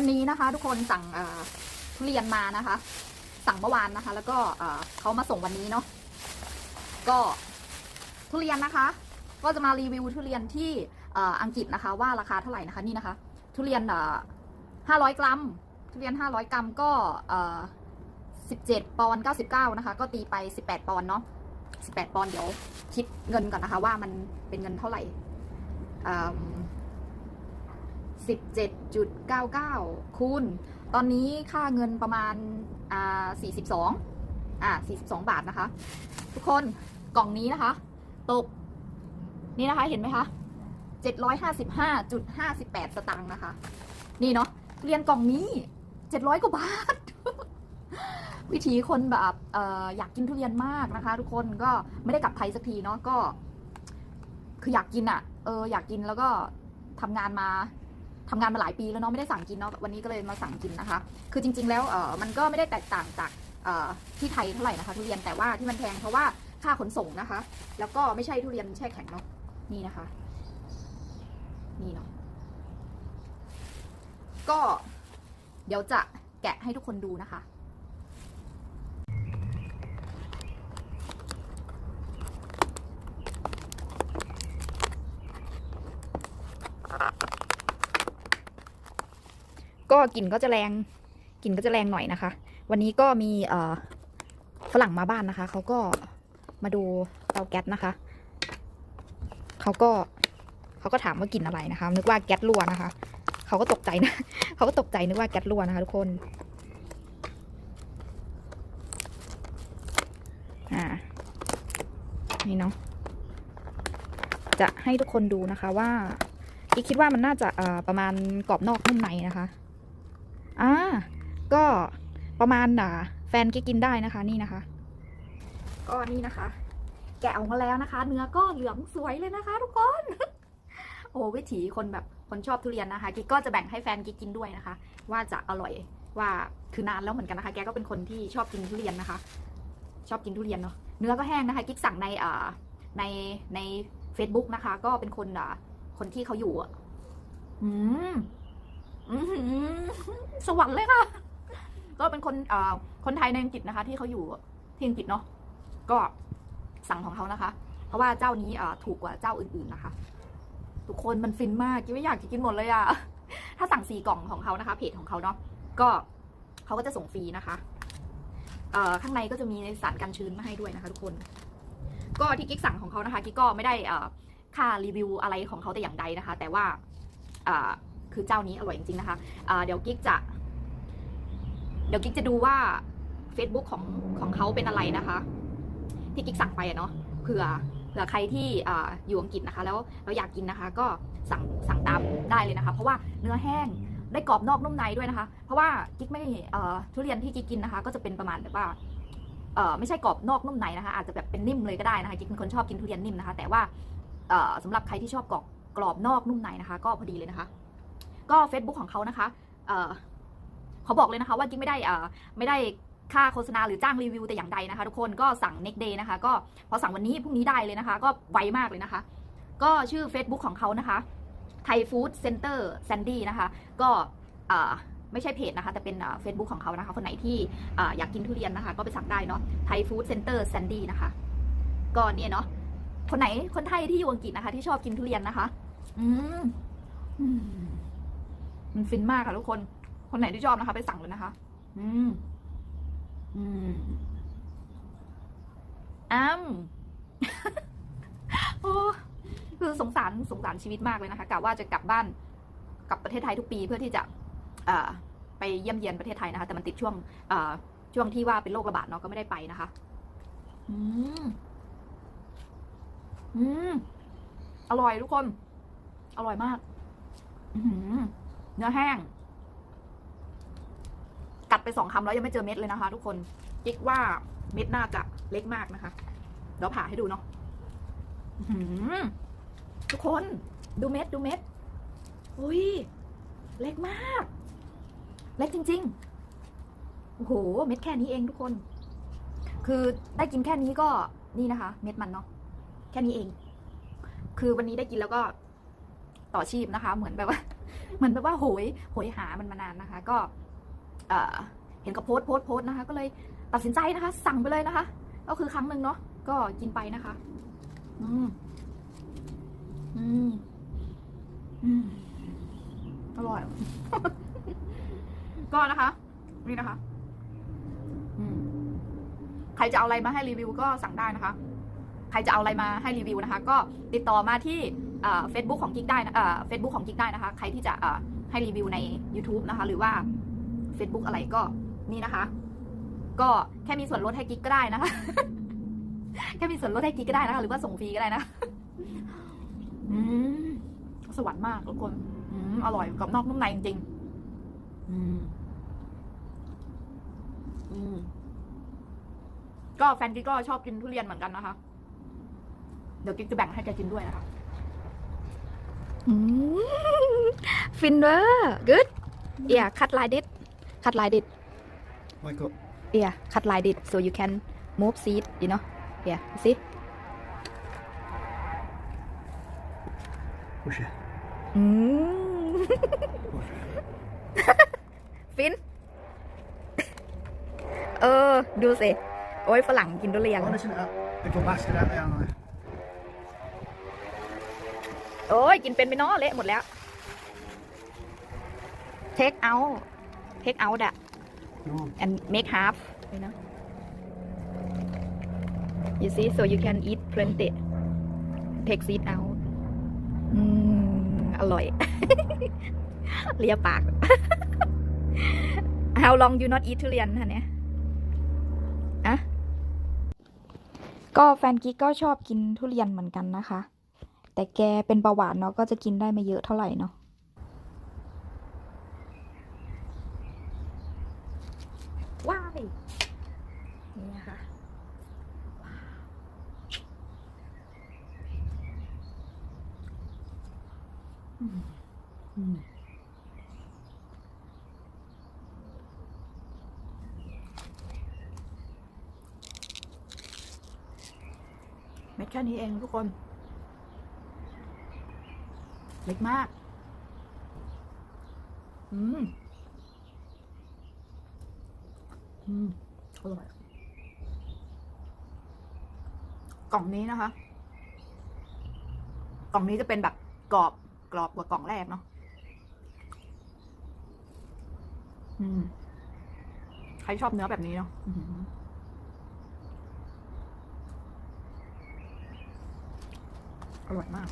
วันนี้นะคะ ทุกคนสั่งทุเรียนมานะคะ สั่งเมื่อวานนะคะ แล้วก็เขามาส่งวันนี้เนาะก็ทุเรียนนะคะ ก็จะมารีวิวทุเรียนที่อ,อังกฤษนะคะ ว่าราคาเท่าไหร่นะคะนี่นะคะ ทุเรียนห้าร้อยกรัม ทุเรียนห้าร้อยกรัมก็สิบเจ็ดปอนด์เก้าสิบเก้านะคะ ก็ตีไปสิบแปดปอนด์เนาะสิบแปดปอนด์เดี๋ยวคิดเงินก่อนนะคะ ว่ามันเป็นเงินเท่าไหร่ สิบเจ็ดจุดเก้าเก้าคูณ ตอนนี้ค่าเงินประมาณอ่าสี่สิบสองอ่าสี่สิบสองบาทนะคะ ทุกคนกล่องนี้นะคะ ตก นี่นะคะเห็นไหมคะเจ็ดร้อยห้าสิบห้าจุดห้าสิบแปดสตางค์นะคะ นี่เนาะเรียนกล่องนี้เจ็ดร้อยกว่าบาท วิธีคนแบบเอออยากกินทุเรียนมากนะคะ ทุกคนก็ไม่ได้กลับไทยสักทีเนาะก็ คืออยากกินอะ่ะ เอออยากกินแล้วก็ทำงานมา ทำงานมาหลายปีแล้วเนาะไม่ได้สั่งกินเนาะวันนี้ก็เลยมาสั่งกินนะคะ คือจริง ๆ แล้วเออมันก็ไม่ได้แตกต่างจากที่ไทยเท่าไหร่นะคะทุเรียนแต่ว่าที่มันแพงเพราะว่าค่าขนส่งนะคะ แล้วก็ไม่ใช่ทุเรียนแช่แข็งเนาะนี่นะคะ นี่เนาะก็เดี๋ยวจะแกะให้ทุกคนดูนะคะ ก็กลิ่นก็จะแรงกลิ่นก็จะแรงหน่อยนะคะ วันนี้ก็มีฝรั่งมาบ้านนะคะ เขาก็มาดูเตาแก๊สนะคะ เขาก็เขาก็ถามว่ากลิ่นอะไรนะคะ นึกว่าแก๊สรั่วนะคะ เขาก็ตกใจนะ เขาก็ตกใจนึกว่าแก๊สรั่วนะคะ ทุกคน อ่า นี่เนาะ จะให้ทุกคนดูนะคะว่าอีกคิดว่ามันน่าจะประมาณกรอบนอกนุ่มในนะคะ อ่าก็ประมาณอ่าแฟนกิ๊กกินได้นะคะนี่นะคะ ก็นี่นะคะ แกะออกมาแล้วนะคะ เนื้อก็เหลืองสวยเลยนะคะ ทุกคน โอ้วิถีคนแบบคนชอบทุเรียนนะคะกิ๊กก็จะแบ่งให้แฟนกิ๊กกินด้วยนะคะ ว่าจะอร่อยว่าคือนานแล้วเหมือนกันนะคะ แกก็เป็นคนที่ชอบกินทุเรียนนะคะ ชอบกินทุเรียนเนาะเนื้อก็แห้งนะคะ กิ๊กสั่งในอ่าในใน Facebook นะคะ ก็เป็นคนอ่าคนที่เขาอยู่อะอืมอื้อหือ สวรรค์เลยค่ะ ก็เป็นคนเอ่อคนไทยในอังกฤษนะคะ ที่เขาอยู่ที่อังกฤษเนาะก็สั่งของเขานะคะ เพราะว่าเจ้านี้เอ่อถูกกว่าเจ้าอื่นๆนะคะ ทุกคนมันฟินมากกิ๊บไม่อยากจะกินหมดเลยอะถ้าสั่งสี่กล่องของเขานะคะ เพจของเขาเนาะก็เขาก็จะส่งฟรีนะคะเอ่อข้างในก็จะมีสารกันชื้นมาให้ด้วยนะคะ ทุกคน ก็ที่กิ๊กสั่งของเขานะคะกิ๊กก็ไม่ได้เอ่อค่ารีวิวอะไรของเขาแต่อย่างใดนะคะ แต่ว่าอ่า คือเจ้านี้อร่อยจริงๆนะคะอ่าเดี๋ยวกิ๊กจะ เดี๋ยวกิ๊กจะดูว่า Facebook ของของเขาเป็นอะไรนะคะ ที่กิ๊กสั่งไปอะเนาะเผื่อเผื่อใครที่ออยู่อังกฤษนะคะ แล้วเราอยากกินนะคะ ก็สั่งสั่งตามได้เลยนะคะ เพราะว่าเนื้อแห้งได้กรอบนอกนุ่มในด้วยนะคะ เพราะว่ากิ๊กไม่ทุเรียนที่กิ๊กกินนะคะ ก็จะเป็นประมาณแบบว่าไม่ใช่กรอบนอกนุ่มในนะคะ อาจจะแบบเป็นนิ่มเลยก็ได้นะคะกิ๊กเป็นคนชอบกินทุเรียนนิ่มนะคะ แต่ว่าเอ่อสำหรับใครที่ชอบกรอบกรอบนอกนุ่มในนะคะ ก็พอดีเลยนะคะ ก็ Facebook ของเขานะคะเขาบอกเลยนะคะว่ากิ๊กไม่ได้ไม่ได้ค่าโฆษณาหรือจ้างรีวิวแต่อย่างใดนะคะ ทุกคนก็สั่ง next day นะคะ ก็พอสั่งวันนี้พรุ่งนี้ได้เลยนะคะ ก็ไวมากเลยนะคะ ก็ชื่อ Facebook ของเขานะคะ Thai Food Center Sandy นะคะ ก็ไม่ใช่เพจนะคะ แต่เป็นเฟซบุ๊กของเขานะคะ คนไหนที่ออยากกินทุเรียนนะคะ ก็ไปสั่งได้เนาะ Thai Food Center Sandy นะคะ ก็เนี่ยเนาะคนไหนคนไทยที่อยู่อังกฤษนะคะ ที่ชอบกินทุเรียนนะคะ อืม มมันฟินมากค่ะทุกคน คนไหนที่ชอบนะคะ ไปสั่งเลยนะคะ อืม อืมอ้ำโอ้คือสงสารสงสารชีวิตมากเลยนะคะกะว่าจะกลับบ้านกลับประเทศไทยทุกปีเพื่อที่จะอ่าไปเยี่ยมเยียนประเทศไทยนะคะ แต่มันติดช่วงอ่าช่วงที่ว่าเป็นโรคระบาดเนาะก็ไม่ได้ไปนะคะ อืม อืม อร่อยทุกคน อร่อยมาก อือหือ เนื้อแห้ง กัดไปสองคำแล้วยังไม่เจอเม็ดเลยนะคะ ทุกคนกิ๊กว่าเม็ดน่าจะเล็กมากนะคะเดี๋ยวผ่าให้ดูเนาะทุกคนดูเม็ดดูเม็ดอุ้ยเล็กมาก เล็กจริงๆโอ้โหเม็ดแค่นี้เองทุกคน คือได้กินแค่นี้ก็นี่นะคะ เม็ดมันเนาะแค่นี้เอง คือวันนี้ได้กินแล้วก็ต่อชีพนะคะ เหมือนแบบว่า เหมือนแบบว่าโหยโหยหามันมานานนะคะ ก็เอ่อเห็นกับโพสโพสโพสนะคะ ก็เลยตัดสินใจนะคะ สั่งไปเลยนะคะ ก็คือครั้งหนึ่งเนาะก็กินไปนะคะ อืมอืมอืมอร่อย ก็นะคะ นี่นะคะอืมใครจะเอาอะไรมาให้รีวิวก็สั่งได้นะคะ ใครจะเอาอะไรมาให้รีวิวนะคะ ก็ติดต่อมาที่ เฟซบุ๊กของกิ๊กได้นะเฟซบุ๊กของกิ๊กได้นะคะ ใครที่จะให้รีวิวใน YouTube นะคะ หรือว่า Facebook อะไรก็นี่นะคะ ก็แค่มีส่วนลดให้กิ๊กก็ได้นะคะ แค่มีส่วนลดให้กิ๊กก็ได้นะคะ หรือว่าส่งฟรีก็ได้นะอืมสวรรค์มากทุกคนอืมอร่อยกรอบนอกนุ่มในจริงอืมอืมก็แฟนกิ๊กก็ชอบกินทุเรียนเหมือนกันนะคะ เดี๋ยวกิ๊กจะแบ่งให้แกกินด้วยนะคะ ฟินเวอร์ good yeah cut like this cut like this Like up. yeah cut like this so you can move seat you know yeah see Push it. อืม Push it. ฟินเออ ดูสิ โอ้ยฝรั่งกินทุเรียน Ja, listen to that. Big old bastard out there, aren't โอ้ยกินเป็นไปเนาะเละหมดแล้วเทคเอาเทคเอาดะแอนเมคฮาร์ฟเลยนะ you see so you can eat plenty take seed out อืมอร่อย เลียปาก how long you not eat ทุเรียนฮะเนี่ยอะก็แฟนกิ๊กก็ชอบกินทุเรียนเหมือนกันนะคะ แต่แกเป็นเบาหวานเนาะก็จะกินได้ไม่เยอะเท่าไหร่เนาะว้ายนี่นะคะว้าวอืมอืมเม็ดแค่นี้เองทุกคน เล็กมาก อืม อืม อร่อย กล่องนี้นะคะ กล่องนี้จะเป็นแบบกรอบ กรอบกว่ากล่องแรกเนาะ อืม ใครชอบเนื้อแบบนี้เนาะอื้อหืออร่อยมาก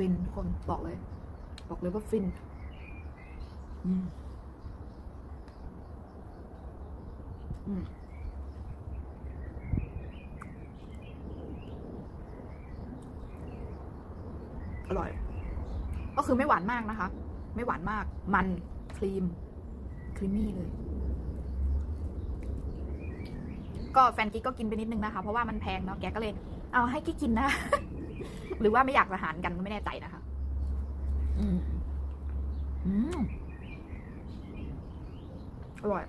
ฟินคนบอกเลย บอกเลยว่าฟินอืมอืมอร่อย ก็คือไม่หวานมากนะคะ ไม่หวานมาก มันครีม ครีมมี่เลย ก็แฟนกิ๊กก็กินไปนิดนึงนะคะ เพราะว่ามันแพงเนาะ แกก็เลย เอาให้กิ๊กกินนะ หรือว่าไม่อยากจะหารกันก็ไม่แน่ใจนะคะ อืมอืมอร่อย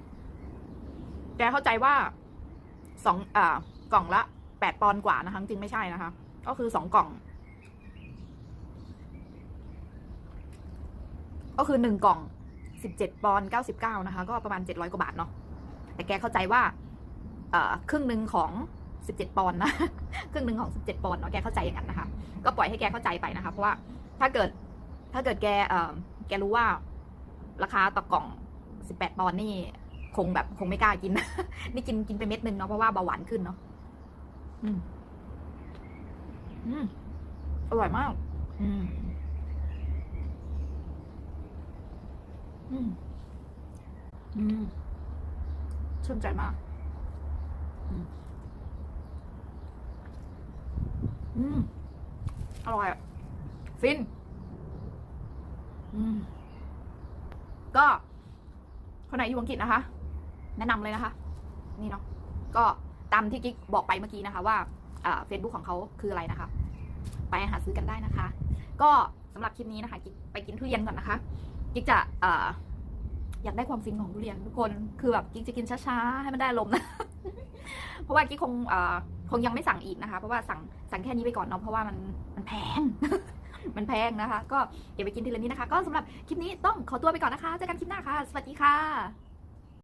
แกเข้าใจว่าสองอ่ากล่องละแปดปอนด์กว่านะคะ จริงไม่ใช่นะคะ ก็คือสองกล่อง ก็คือหนึ่งกล่องสิบเจ็ดปอนด์เก้าสิบเก้านะคะ ก็ประมาณเจ็ดร้อยกว่าบาทเนาะแต่แกเข้าใจว่า เอ่อครึ่งหนึ่งของ สิบเจ็ดปอนด์นะ ครึ่งหนึ่งของสิบเจ็ดปอนด์เนาะแกเข้าใจอย่างนั้นนะคะ ก็ปล่อยให้แกเข้าใจไปนะคะ เพราะว่าถ้าเกิดถ้าเกิดแกเอ่อแกรู้ว่าราคาต่อกล่องสิบแปดปอนด์นี่คงแบบคงไม่กล้ากิน นี่กินกินไปเม็ดนึงเนาะเพราะว่าเบาหวานขึ้นเนาะอืมอืมอร่อยมาก อืมอืมอืมชื่นใจมาก อืม อืมอร่อยอะฟิน อืมก็คนไหนอยู่อังกฤษนะคะ แนะนำเลยนะคะ นี่เนาะก็ตามที่กิ๊กบอกไปเมื่อกี้นะคะ ว่าเฟซบุ๊กของเขาคืออะไรนะคะ ไปหาซื้อกันได้นะคะ ก็สำหรับคลิปนี้นะคะ กิ๊กไปกินทุเรียนก่อนนะคะ กิ๊กจะอยากได้ความฟินของทุเรียนทุกคน คือแบบกิ๊กจะกินช้าๆ ให้มันได้ลมนะ เพราะว่ากิ๊กคงอ คงยังไม่สั่งอีกนะคะ เพราะว่าสั่งสั่งแค่นี้ไปก่อนเนาะเพราะว่ามันมันแพง มันแพงนะคะ ก็เก็บไปกินทีละนิดนะคะ ก็สำหรับคลิปนี้ต้องขอตัวไปก่อนนะคะเจอกันคลิปหน้าค่ะ สวัสดีค่ะ